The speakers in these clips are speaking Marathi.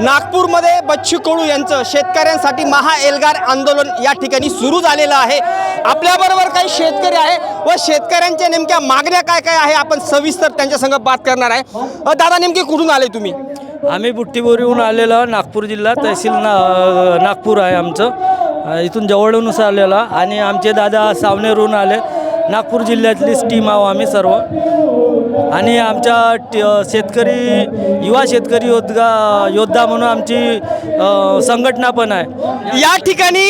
नागपूरमध्ये बच्चू कडू यांचं शेतकऱ्यांसाठी महा एल्गार आंदोलन या ठिकाणी सुरू झालेलं आहे. आपल्याबरोबर काही शेतकरी आहे व शेतकऱ्यांच्या नेमक्या मागण्या काय काय आहे आपण सविस्तर त्यांच्यासंग बात करणार आहे. अ, दादा नेमके कुठून आले तुम्ही? आम्ही बुट्टीबोरीहून आलेलो नागपूर जिल्हा तहसील ना नागपूर आहे आमचं. अ, इथून जवळूनच आलेला आणि आमचे दादा सावनेरहून आले. नागपूर जिल्ह्यातलीच टीम आहो आम्ही सर्व. आणि आमच्या ट शेतकरी युवा शेतकरी योद्धा योद्धा म्हणून आमची संघटना पण आहे. या ठिकाणी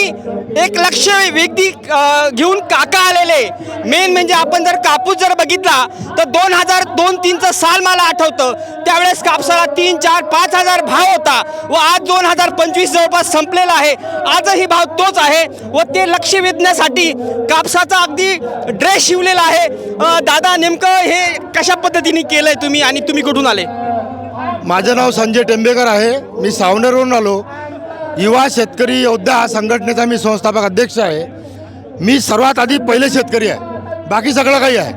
एक लक्ष व्यक्ती घेऊन काका आलेले. मेन म्हणजे आपण जर कापूस जर बघितला तर दोन हजार दोन तीनचं साल मला आठवतं. त्यावेळेस कापसाला तीन चार पाच हजार भाव होता व आज दोन हजार पंचवीस जवळपास संपलेला आहे. आजही भाव तोच आहे व ते लक्ष वेधण्यासाठी कापसाचा अगदी ड्रेस शिवलेला आहे. दादा नेमकं हे कशा पद्धतीने केलंय तुम्ही आणि तुम्ही कुठून आले? माझं नाव संजय टेंबेकर आहे. मी सावनेरवरून आलो. युवा शेतकरी योद्धा हा संघटनेचा मी संस्थापक अध्यक्ष आहे. मी सर्वात आधी पहिले शेतकरी आहे. बाकी सगळं काही आहे.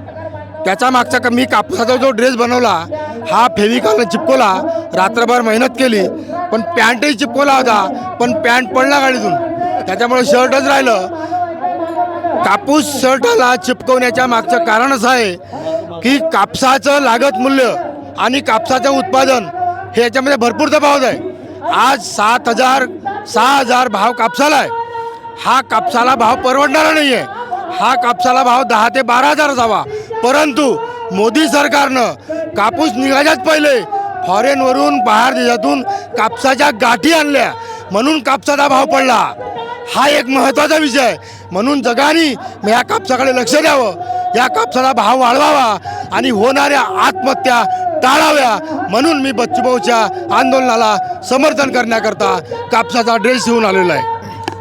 त्याच्या मागचा का मी कापसाचा जो ड्रेस बनवला हा फेविकॉलनं चिपकवला. रात्रभर मेहनत केली. पण पॅन्टही चिपकवला होता. पण पॅन्ट पडला गाडीतून. त्याच्यामुळे शर्टच राहिलं. कापूस शर्टाला चिपकवण्याच्या मागचं कारण असं आहे की कापसाचं लागत मूल्य आणि कापसाचं उत्पादन हे याच्यामध्ये भरपूर तफावत आहे. आज सात हजार सहा हजार भाव कापसाला आहे. हा कापसाला भाव परवडणारा नाही आहे हा कापसाला भाव दहा ते बारा हजार असावा परंतु मोदी सरकारनं कापूस निघाल्याच पहिले फॉरेनवरून बाहेर देशातून कापसाच्या गाठी आणल्या. म्हणून कापसाचा भाव पडला. हा एक महत्त्वाचा विषय आहे. म्हणून जगाने या कापसाकडे लक्ष द्यावं. या कापसाला भाव वाढवावा आणि होणाऱ्या आत्महत्या टाळाव्या. म्हणून मी बच्चूभाऊच्या आंदोलनाला समर्थन करण्याकरता कापसाचा ड्रेस घेऊन आलेलो आहे.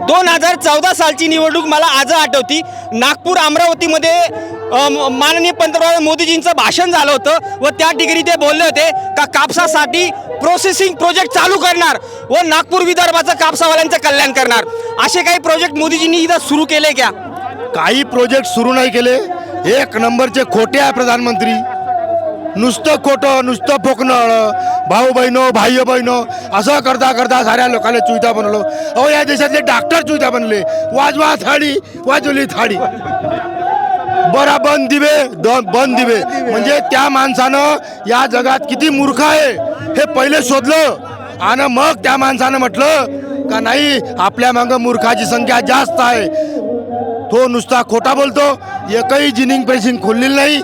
दोन हजार चौदा सालची निवडणूक मला आज आठवती. नागपूर अमरावतीमध्ये माननीय पंतप्रधान मोदीजींचं भाषण झालं होतं व त्या ठिकाणी ते बोलले होते का कापसासाठी प्रोसेसिंग प्रोजेक्ट चालू करणार व नागपूर विदर्भाचं कापसावाल्यांचं कल्याण करणार. असे काही प्रोजेक्ट मोदीजींनी इथं सुरू केले क्या काही प्रोजेक्ट सुरू नाही केले. एक नंबरचे खोटे आहे प्रधानमंत्री. नुसतं खोटं नुसतं फोकणं भाऊ बहिणो भाई बहिणो असं करता करता साऱ्या लोकांना चुईता बनवलं. अहो या देशातले डॉक्टर चुईता बनले. वाजवा थाळी वाजवली थाळी. बरा बंद दिवे द- बंद दिवे. म्हणजे त्या माणसानं या जगात किती मूर्ख आहे हे पहिले शोधलं. आणि मग त्या माणसानं म्हटलं का नाही आपल्या मागं मूर्खाची संख्या जास्त आहे. तो नुसता खोटा बोलतो. एकही जिनिंग पेशिंग खोललेली नाही.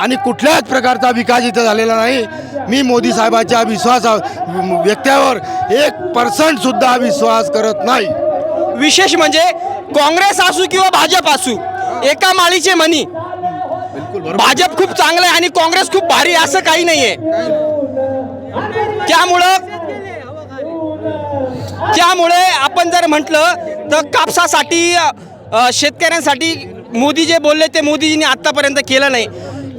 आणि कुठल्याच प्रकारचा विकास इथं झालेला नाही. मी मोदी साहेबाच्या विश्वास व्यक्त्यावर एक पर्सेंट सुद्धा विश्वास करत नाही. विशेष म्हणजे काँग्रेस असू किंवा भाजप असू एका माळीचे मनी भाजप खूप चांगलं आहे आणि काँग्रेस खूप भारी आहे, असं काही नाहीये. त्यामुळं त्यामुळे आपण जर म्हटलं तर कापसासाठी शेतकऱ्यांसाठी मोदी जे बोलले ते मोदीजींनी आत्तापर्यंत केलं नाही.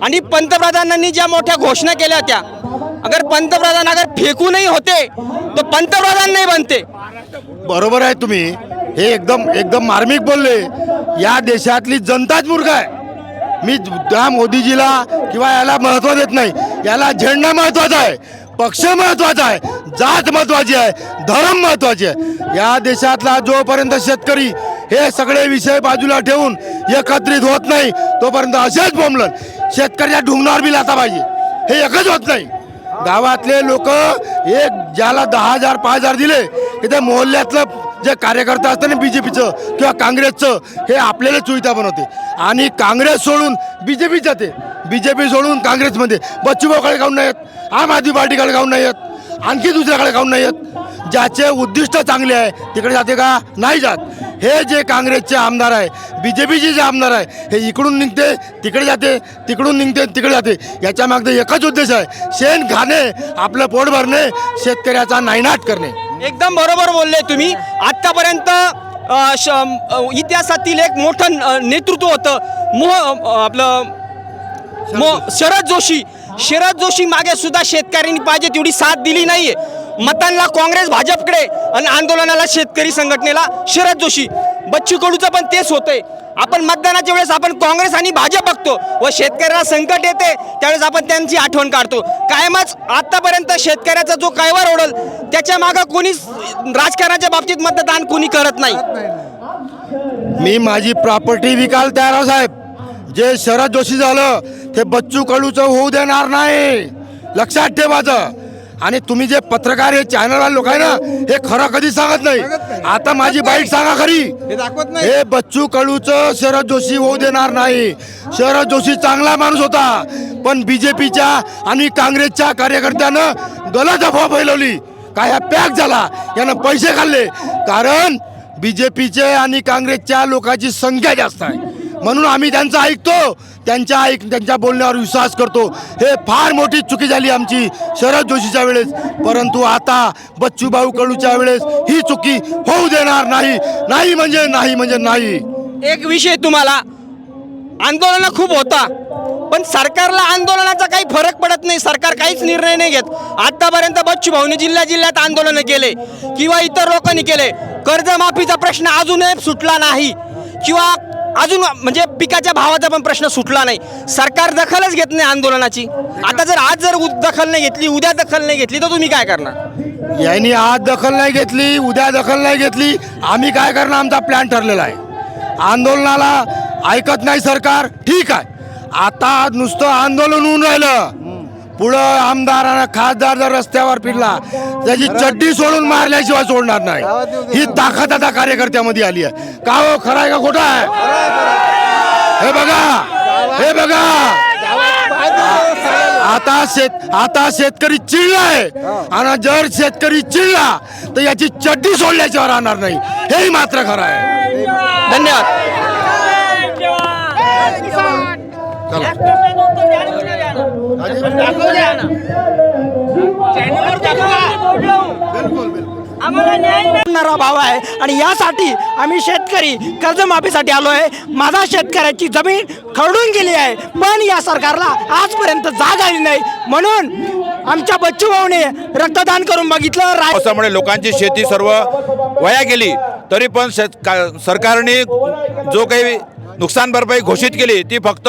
आणि पंतप्रधानांनी ज्या मोठ्या घोषणा केल्या होत्या अगर पंतप्रधान अगर फेकूनही होते तर पंतप्रधान नाही बनते. बरोबर आहे तुम्ही. हे एकदम एकदम मार्मिक बोलले. या देशातली जनताच मूर्ख आहे. मी त्या मोदीजीला किंवा याला महत्त्व देत नाही. याला झेंडा महत्त्वाचा आहे पक्ष महत्त्वाचा आहे जात महत्त्वाची आहे धर्म महत्त्वाचे आहे. या देशातला जोपर्यंत शेतकरी हे सगळे विषय बाजूला ठेवून एकत्रित होत नाही तोपर्यंत असेच बोंबलन. शेतकऱ्या ढुंगणावर बी लाता पाहिजे. हे एकच होत नाही. गावातले लोक एक ज्याला दहा हजार पाच हजार दिले की ते मोहल्ल्यातलं जे कार्यकर्ता असतं ना बी जे पीचं किंवा काँग्रेसचं हे आपल्याला चुईता बनवते. आणि काँग्रेस सोडून बी जे पी जाते बी जे पी सोडून काँग्रेसमध्ये बच्चूभाऊकडे काऊन नाही येत आम आदमी पार्टीकडे काऊन नाही येत आणखी दुसऱ्याकडे काऊन नाही येत ज्याचे उद्दिष्ट चांगले आहे तिकडे जाते का? नाही जात. हे जे काँग्रेसचे आमदार आहे बी जे पीचे जे आमदार आहे हे इकडून निघते तिकडे जाते तिकडून निघते तिकडे जाते. याच्या मागचं एकच उद्देश आहे शेण खाणे आपलं पोट भरणे शेतकऱ्याचा नायनाट करणे. एकदम बरोबर बोलले तुम्ही. अ, इतिहासातील एक मोठं नेतृत्व होतं. मोह आपलं मो शरद जोशी. शरद जोशी मागे सुद्धा शेतकऱ्यांनी पाहिजे तेवढी साथ दिली नाहीये. मतांना काँग्रेस भाजपकडे आणि आंदोलनाला शेतकरी संघटनेला शरद जोशी. बच्चू कडूचं पण तेच होतंय. आपण मतदानाच्या वेळेस आपण काँग्रेस आणि भाजप बघतो व शेतकऱ्याला संकट येते त्यावेळेस आपण त्यांची आठवण काढतो. कायमच आतापर्यंत शेतकऱ्याचा जो कायवर ओढल त्याच्या मागं कोणीच राजकारणाच्या बाबतीत मतदान कोणी करत नाही. मी माझी प्रॉपर्टी विकायला तयार आहे साहेब. जे शरद जोशी झालं ते बच्चू कडूचं होऊ देणार नाही. लक्षात ठेवायचं आणि तुम्ही जे पत्रकार हे चॅनल लोक आहे ना हे खरं कधी सांगत नाही. आता माझी बाईट सांगा खरी. हे बच्चू कडूचं शरद जोशी होऊ देणार नाही. शरद जोशी चांगला माणूस होता पण बीजेपीच्या आणि काँग्रेसच्या कार्यकर्त्यानं गलत अफवा फैलवली. काय हा पॅक झाला? यानं पैसे खाल्ले. कारण बीजेपीचे आणि काँग्रेसच्या लोकांची संख्या जास्त आहे. म्हणून आम्ही त्यांचं ऐकतो त्यांच्या ऐक त्यांच्या बोलण्यावर विश्वास करतो. हे फार मोठी चुकी झाली आमची शरद जोशीच्या वेळेस. परंतु आता बच्चूभाऊ कडूच्या वेळेस ही चुकी होऊ देणार नाही. नाही म्हणजे नाही म्हणजे नाही. एक विषय तुम्हाला. आंदोलन खूप होता पण सरकारला आंदोलनाचा काही फरक पडत नाही. सरकार काहीच निर्णय नाही घेत. आतापर्यंत बच्चू भाऊने जिल्ह्या जिल्ह्यात आंदोलन केले किंवा इतर लोकांनी केले. कर्जमाफीचा प्रश्न अजूनही सुटला नाही. किंवा अजून म्हणजे पिकाच्या भावाचा पण प्रश्न सुटला नाही. सरकार दखलच घेत नाही आंदोलनाची. आता जर आज जर उ- दखल नाही घेतली उद्या दखल नाही घेतली तर तुम्ही काय करणार? यांनी आज दखल नाही घेतली उद्या दखल नाही घेतली. आम्ही काय करणार? आमचा प्लॅन ठरलेला आहे. आंदोलनाला ऐकत नाही सरकार. ठीक आहे. आता नुसतं आंदोलन होऊन राहिलं. पुढं आमदारानं खासदार जर रस्त्यावर फिरला. त्याची चड्डी सोडून मारल्याशिवाय सोडणार नाही. ही ताकद आता कार्यकर्त्यामध्ये आली आहे. का हो? खरं आहे का? खोटं आहे? हे बघा. हे बघा. आता शेत आता शेतकरी चिडलाय आणि जर शेतकरी चिडला तर याची चड्डी सोडल्याशिवाय राहणार नाही. हेही मात्र खरं आहे. धन्यवाद. करणारा भाव आहे आणि यासाठी आम्ही शेतकरी कर्जमाफीसाठी आलो आहे माझा शेतकऱ्याची जमीन खरडून गेली आहे. पण या सरकारला आजपर्यंत जाग आली नाही. म्हणून आमच्या बच्चू भाऊने रक्तदान करून बघितलं. पावसामुळे लोकांची शेती सर्व वाया गेली. तरी पण सरकारने जो काही नुकसान भरपाई घोषित केली. ती फक्त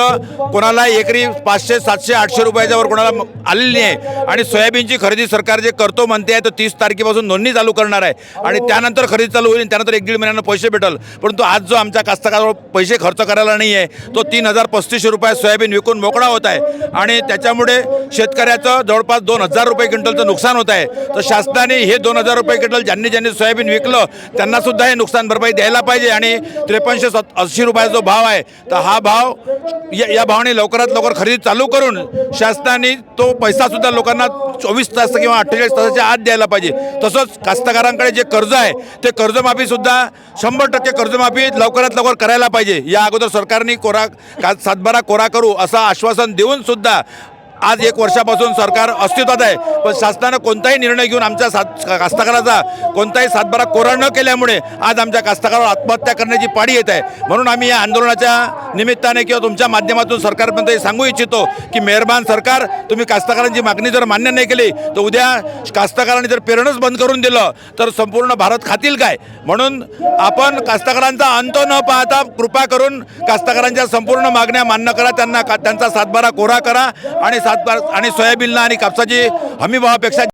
कोणाला एकरी पाचशे सातशे आठशे रुपयाच्यावर कोणाला आलेली नाही. आहे आणि सोयाबीनची खरेदी सरकार जे करतो म्हणते आहे तर तीस तारखेपासून नोंदणी चालू करणार आहे. आणि त्यानंतर खरेदी चालू होईल त्यानंतर एक दीड महिन्यानं पैसे भेटल. परंतु आज जो आमच्या कास्तकारावर पैसे खर्च करायला नाही आहे तो तीन हजार पस्तीसशे रुपये सोयाबीन विकून मोकळा होत आहे. आणि त्याच्यामुळे शेतकऱ्याचं जवळपास दोन हजार रुपये क्विंटलचं नुकसान होत आहे. तर शासनाने हे दोन हजार रुपये क्विंटल ज्यांनी ज्यांनी सोयाबीन विकलं त्यांनासुद्धा हे नुकसान भरपाई द्यायला पाहिजे. आणि त्रेपन्नशे सत ऐंशी रुपयाचा जो भाव आहे तर हा भाव या या भावाने लवकरात लवकर खरेदी चालू करून शासनाने तो पैसासुद्धा लोकांना चोवीस तास किंवा अठ्ठेचाळीस तासाच्या आत द्यायला पाहिजे. तसंच कास्तकारांकडे जे कर्ज आहे ते कर्जमाफीसुद्धा शंभर टक्के कर्जमाफी लवकरात लवकर करायला पाहिजे. या अगोदर सरकारने कोरा का सातबारा कोरा करू असं आश्वासन देऊनसुद्धा आज एक वर्षापासून सरकार अस्तित्वात आहे. पण शासनानं कोणताही निर्णय घेऊन आमच्या सात कास्तकाराचा कोणताही सातबारा कोरा न केल्यामुळे आज आमच्या कास्तकारावर आत्महत्या करण्याची पाडी येत आहे. म्हणून आम्ही या आंदोलनाच्या निमित्ताने किंवा तुमच्या माध्यमातून सरकारपर्यंत सांगू इच्छितो की मेहरबान सरकार तुम्ही कास्तकारांची मागणी जर मान्य नाही केली तर उद्या कास्तकारांनी जर पेरणंच बंद करून दिलं तर संपूर्ण भारत खातील काय? म्हणून आपण कास्तकारांचा अंत न पाहता कृपा करून कास्तकारांच्या संपूर्ण मागण्या मान्य करा त्यांना का त्यांचा सातबारा कोरा करा आणि सातबारा आणि सोयाबीनला आणि कापसाची हमीभावापेक्षा